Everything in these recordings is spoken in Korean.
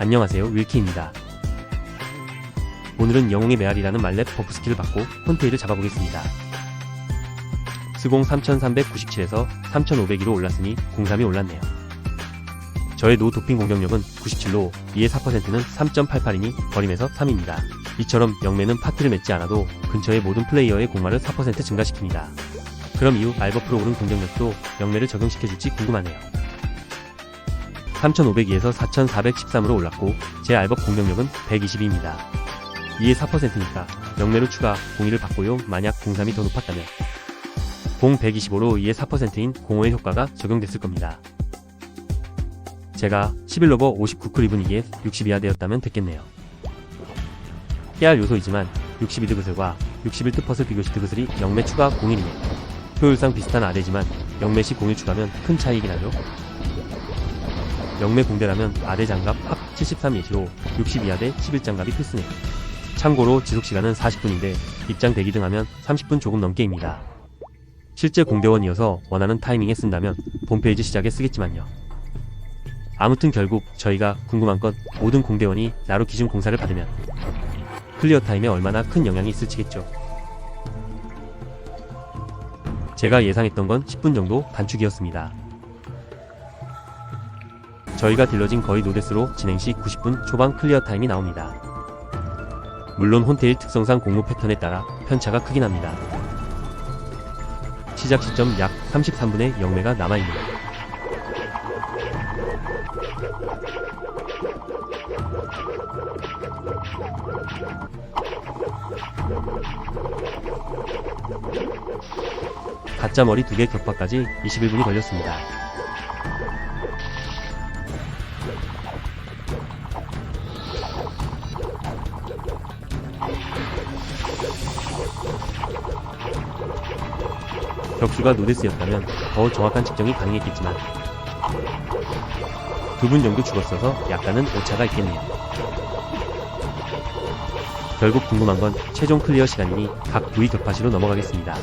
안녕하세요 윌키입니다. 오늘은 영웅의 메아리라는 말렙 버프 스킬을 받고 혼테일을 잡아보겠습니다. 스공 3397에서 3502로 올랐으니 공삼이 올랐네요. 저의 노 도핑 공격력은 97로 이의 4%는 3.88이니 버림에서 3입니다. 이처럼 영매는 파티를 맺지 않아도 근처의 모든 플레이어의 공마를 4% 증가시킵니다. 그럼 이후 알버 프로 오른 공격력도 영매를 적용시켜줄지 궁금하네요. 3502에서 4413으로 올랐고 제 알법 공격력은 122입니다. 이에 4%니까 영매로 추가 02를 받고요. 만약 03이 더 높았다면 0125로 이에 4%인 05의 효과가 적용됐을 겁니다. 제가 11로버 59클리브니기에 62화 되었다면 됐겠네요. 깨알 요소이지만 62드그슬과 61트퍼슬 비교시 드그슬이 영매 추가 01이네. 효율상 비슷한 아대지만 영매 시 01 추가면 큰 차이이긴 하죠. 영매 공대라면 아대 장갑 합 73 예시로 62아대 11장갑이 필수네. 참고로 지속시간은 40분인데 입장 대기 등 하면 30분 조금 넘게입니다. 실제 공대원이어서 원하는 타이밍에 쓴다면 본페이지 시작에 쓰겠지만요. 아무튼 결국 저희가 궁금한 건 모든 공대원이 나로 기준 공사를 받으면 클리어 타임에 얼마나 큰 영향이 있을지겠죠. 제가 예상했던 건 10분 정도 단축이었습니다. 저희가 딜러진 거의 노데스로 진행 시 90분 초반 클리어 타임이 나옵니다. 물론 혼테일 특성상 공무 패턴에 따라 편차가 크긴 합니다. 시작 시점 약 33분의 영매가 남아있네요. 가짜 머리 두 개 격파까지 21분이 걸렸습니다. 격수가 노데스였다면 더 정확한 측정이 가능했겠지만 두 분 정도 죽었어서 약간은 오차가 있겠네요. 결국 궁금한 건 최종 클리어 시간이니 각 부위 격파시로 넘어가겠습니다.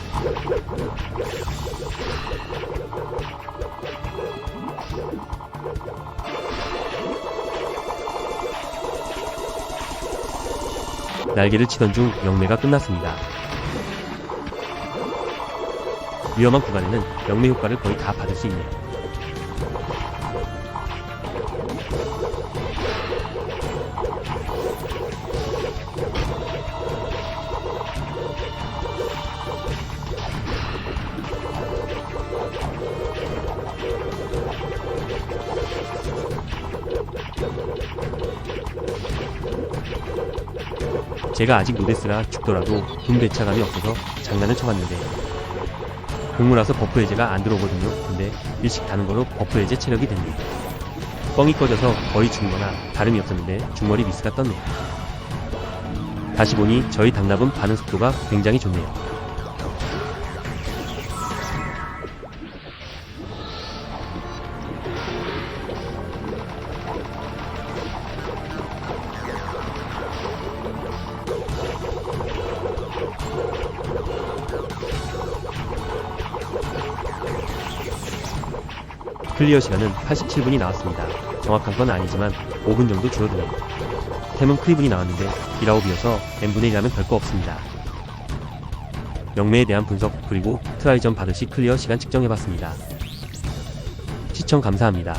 날개를 치던 중 영매가 끝났습니다. 위험한 구간에는 영매 효과를 거의 다 받을 수 있네요. 제가 아직 노데스라 죽더라도 분배차감이 없어서 장난을 쳐봤는데 공무라서 버프 해제가 안 들어오거든요. 근데 일식 다는 거로 버프 해제 체력이 됐네요. 뻥이 꺼져서 거의 죽은 거나 다름이 없었는데 중머리 미스가 떴네요. 다시 보니 저희 당납은 반응 속도가 굉장히 좋네요. 클리어 시간은 87분이 나왔습니다. 정확한 건 아니지만 5분 정도 줄어드네요. 템은 크리분이 나왔는데 기라옵이어서 n분의 1하면 별거 없습니다. 영매에 대한 분석 그리고 트라이전 받으시 클리어 시간 측정해봤습니다. 시청 감사합니다.